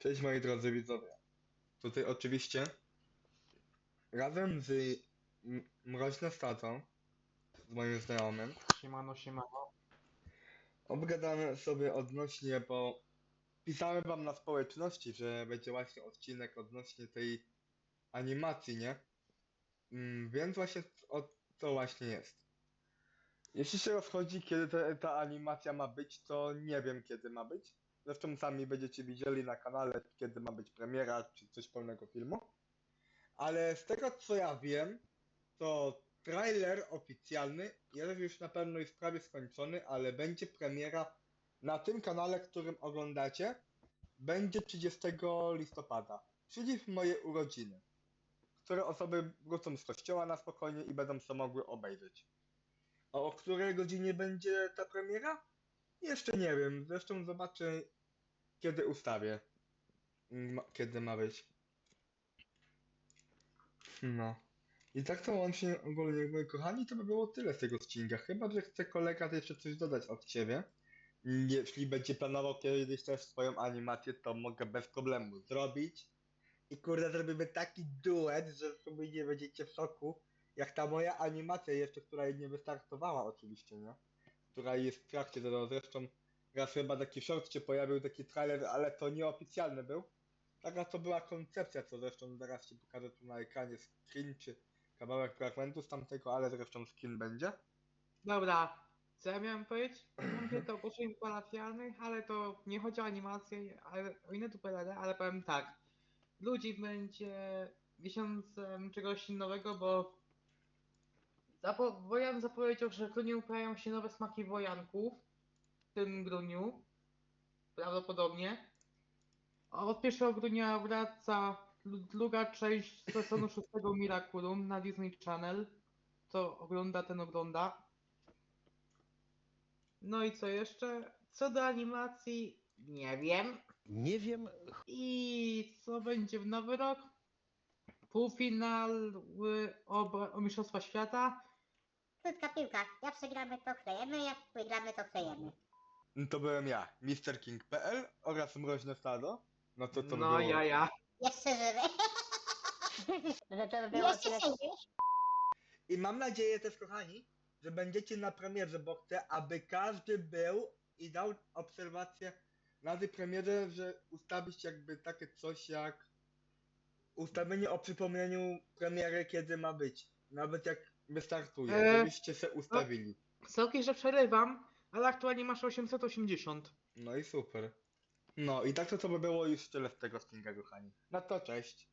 Cześć moi drodzy widzowie. Tutaj oczywiście razem z M- Mroźne Stato, z moim znajomym, Siemano, siemano. obgadamy sobie odnośnie, bo pisałem wam na społeczności, że będzie właśnie odcinek odnośnie tej animacji, nie? Mm, Więc właśnie o to właśnie jest. Jeśli się rozchodzi, kiedy te, ta animacja ma być, to nie wiem kiedy ma być. Zresztą sami będziecie widzieli na kanale, kiedy ma być premiera, czy coś pełnego filmu. Ale z tego co ja wiem, to trailer oficjalny jest już na pewno już prawie skończony, ale będzie premiera na tym kanale, którym oglądacie. Będzie 30 listopada, czyli w moje urodziny, które osoby wrócą z kościoła na spokojnie i będą to mogły obejrzeć. A o której godzinie będzie ta premiera? Jeszcze nie wiem, zresztą zobaczę kiedy ustawię. Ma, kiedy ma być. No. I tak to łącznie ogólnie, moi kochani, to by było tyle z tego odcinka. Chyba, że chce kolega jeszcze coś dodać od ciebie. Jeśli będzie planował kiedyś też swoją animację, to mogę bez problemu zrobić. I kurde, zrobimy taki duet, że sobie nie będziecie w szoku. Jak ta moja animacja jeszcze, która nie wystartowała oczywiście, nie? Która jest w trakcie, to zresztą raz chyba taki short się pojawił, taki trailer, ale to nieoficjalny był. Taka to była koncepcja, co zresztą zaraz ci pokażę tu na ekranie screen czy kawałek fragmentu z tamtego, ale zresztą skin będzie. Dobra, co ja miałem powiedzieć? Mówię to ogłoszeń parafialnych, ale to nie chodzi o animację, ale o inne tuperele, ale powiem tak. Ludzi będzie miesiącem czegoś nowego, bo zapo- Wojan zapowiedział, że w grudniu uprawiają się nowe smaki wojanków. W tym grudniu. Prawdopodobnie. A od 1 grudnia wraca dru- druga część sezonu szóstego Miraculum na Disney Channel. To ogląda, ten ogląda. No i co jeszcze? Co do animacji, nie wiem. Nie wiem, I co będzie w nowy rok? Półfinał o, o Mistrzostwa Świata. Krótka piłka. Jak przegramy, to klejemy, jak wygramy, to klejemy. No To byłem ja, MrKing.pl oraz Mroźne Stado. No to to no było... ja, ja. Jeszcze żywy. Żeby było Jeszcze tyle... siedzisz? I mam nadzieję też, kochani, że będziecie na premierze, bo chcę, aby każdy był i dał obserwację na tej premierze, że ustawić jakby takie coś jak ustawienie o przypomnieniu premiery, kiedy ma być. Nawet jak wystartuje, Eee, żebyście se ustawili. Soki, że przerywam, ale aktualnie masz 880. No i super. No i tak to to by było już tyle z tego odcinka, kochani. No to cześć.